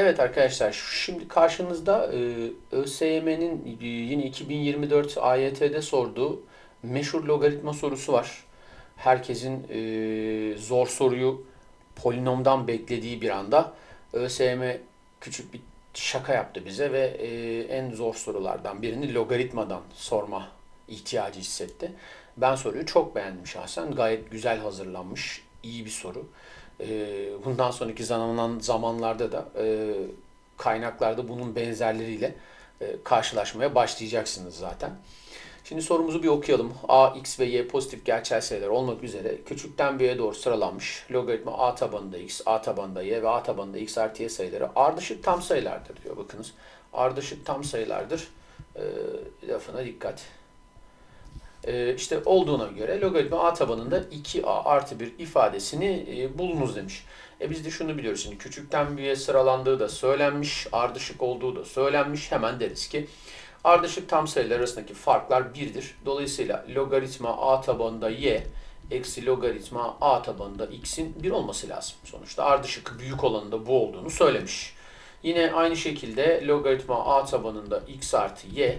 Evet arkadaşlar şimdi karşınızda e, ÖSYM'nin e, yine 2024 AYT'de sorduğu meşhur logaritma sorusu var. Herkesin e, zor soruyu polinomdan beklediği bir anda ÖSYM küçük bir şaka yaptı bize ve e, en zor sorulardan birini logaritmadan sorma ihtiyacı hissetti. Ben soruyu çok beğendim şahsen. Gayet güzel hazırlanmış, iyi bir soru. E, bundan sonraki zaman, zamanlarda da e, kaynaklarda bunun benzerleriyle e, karşılaşmaya başlayacaksınız zaten. Şimdi sorumuzu bir okuyalım. A, x ve y pozitif gerçel sayılar olmak üzere küçükten büyüğe doğru sıralanmış logaritma a tabanında x, a tabanında y ve a tabanında x artı y sayıları ardışık tam sayılardır diyor. Bakınız ardışık tam sayılardır. E, lafına dikkat. E, işte olduğuna göre logaritma a tabanında 2a artı 1 ifadesini e, bulunuz demiş. E biz de şunu biliyoruz şimdi küçükten büyüğe sıralandığı da söylenmiş, ardışık olduğu da söylenmiş. Hemen deriz ki ardışık tam sayılar arasındaki farklar 1'dir. Dolayısıyla logaritma a tabanında y eksi logaritma a tabanında x'in 1 olması lazım. Sonuçta ardışık büyük olanında bu olduğunu söylemiş. Yine aynı şekilde logaritma a tabanında x artı y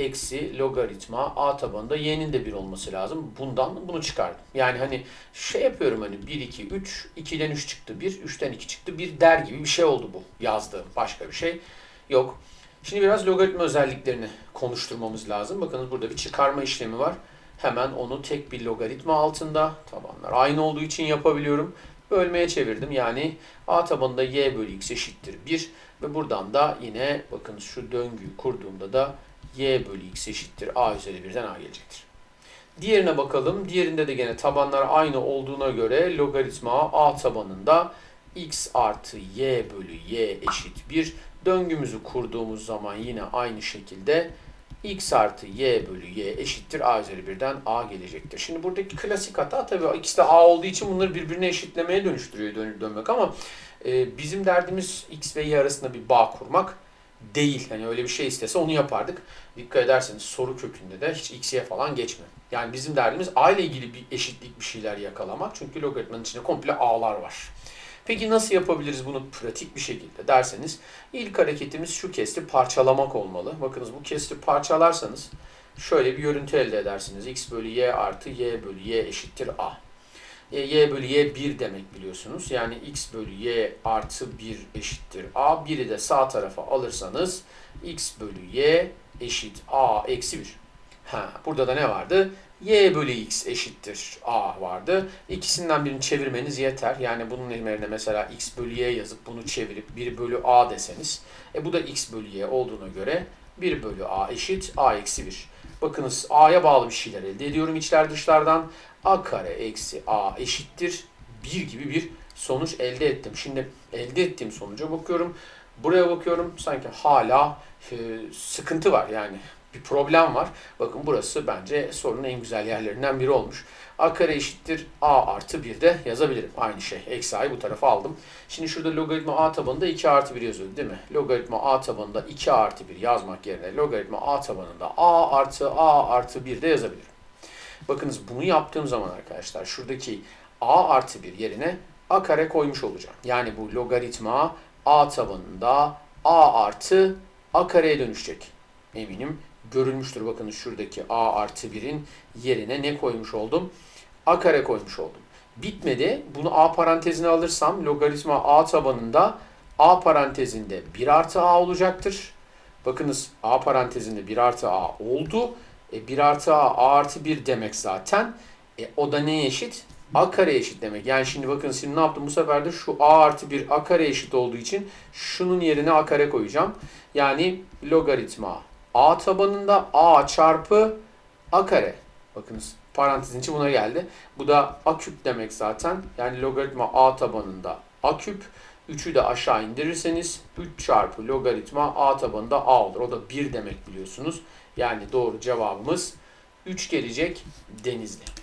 eksi logaritma a tabanında y'nin de 1 olması lazım. Bundan bunu çıkardım. Yani hani şey yapıyorum hani 1, 2, 3, 2'den 3 çıktı 1, 3'ten 2 çıktı 1 der gibi bir şey oldu bu yazdığım. Başka bir şey yok. Şimdi biraz logaritma özelliklerini konuşturmamız lazım. Bakınız burada bir çıkarma işlemi var. Hemen onu tek bir logaritma altında tabanlar aynı olduğu için yapabiliyorum. Bölmeye çevirdim. Yani a tabanında y bölü x eşittir 1 ve buradan da yine bakınız şu döngüyü kurduğumda da y bölü x eşittir a üzeri 1'den a gelecektir. Diğerine bakalım. Diğerinde de gene tabanlar aynı olduğuna göre logaritma a tabanında x artı y bölü y eşit 1. Döngümüzü kurduğumuz zaman yine aynı şekilde x artı y bölü y eşittir a üzeri 1'den a gelecektir. Şimdi buradaki klasik hata tabii ikisi de a olduğu için bunları birbirine eşitlemeye dönüştürüyor dön dönmek ama e, bizim derdimiz x ve y arasında bir bağ kurmak değil. Hani öyle bir şey istese onu yapardık. Dikkat ederseniz soru kökünde de hiç x'ye falan geçme. Yani bizim derdimiz a ile ilgili bir eşitlik bir şeyler yakalamak. Çünkü logaritmanın içinde komple a'lar var. Peki nasıl yapabiliriz bunu pratik bir şekilde derseniz ilk hareketimiz şu kesti parçalamak olmalı. Bakınız bu kesti parçalarsanız şöyle bir görüntü elde edersiniz. x bölü y artı y bölü y eşittir a. E, y bölü y 1 demek biliyorsunuz. Yani x bölü y artı 1 eşittir a. 1'i de sağ tarafa alırsanız x bölü y eşit a eksi 1. Ha, burada da ne vardı? y bölü x eşittir a vardı. İkisinden birini çevirmeniz yeter. Yani bunun yerine mesela x bölü y yazıp bunu çevirip 1 bölü a deseniz. E bu da x bölü y olduğuna göre 1 bölü a eşit a eksi 1. Bakınız a'ya bağlı bir şeyler elde ediyorum içler dışlardan. a kare eksi a eşittir 1 gibi bir sonuç elde ettim. Şimdi elde ettiğim sonuca bakıyorum. Buraya bakıyorum sanki hala e, sıkıntı var yani bir problem var. Bakın burası bence sorunun en güzel yerlerinden biri olmuş. A kare eşittir A artı 1 de yazabilirim. Aynı şey. Eksi A'yı bu tarafa aldım. Şimdi şurada logaritma A tabanında 2 artı 1 yazıyordu değil mi? Logaritma A tabanında 2 artı 1 yazmak yerine logaritma A tabanında A artı A artı 1 de yazabilirim. Bakınız bunu yaptığım zaman arkadaşlar şuradaki A artı 1 yerine A kare koymuş olacağım. Yani bu logaritma A tabanında A artı A kareye dönüşecek. Eminim görülmüştür. Bakın şuradaki a artı 1'in yerine ne koymuş oldum? a kare koymuş oldum. Bitmedi. Bunu a parantezine alırsam logaritma a tabanında a parantezinde 1 artı a olacaktır. Bakınız a parantezinde 1 artı a oldu. E, 1 artı a, a artı 1 demek zaten. E, o da neye eşit? a kare eşit demek. Yani şimdi bakın şimdi ne yaptım? Bu sefer de şu a artı 1 a kare eşit olduğu için şunun yerine a kare koyacağım. Yani logaritma a tabanında a çarpı a kare. Bakınız parantezin içi buna geldi. Bu da a küp demek zaten. Yani logaritma a tabanında a küp. 3'ü de aşağı indirirseniz 3 çarpı logaritma a tabanında a olur. O da 1 demek biliyorsunuz. Yani doğru cevabımız 3 gelecek Denizli.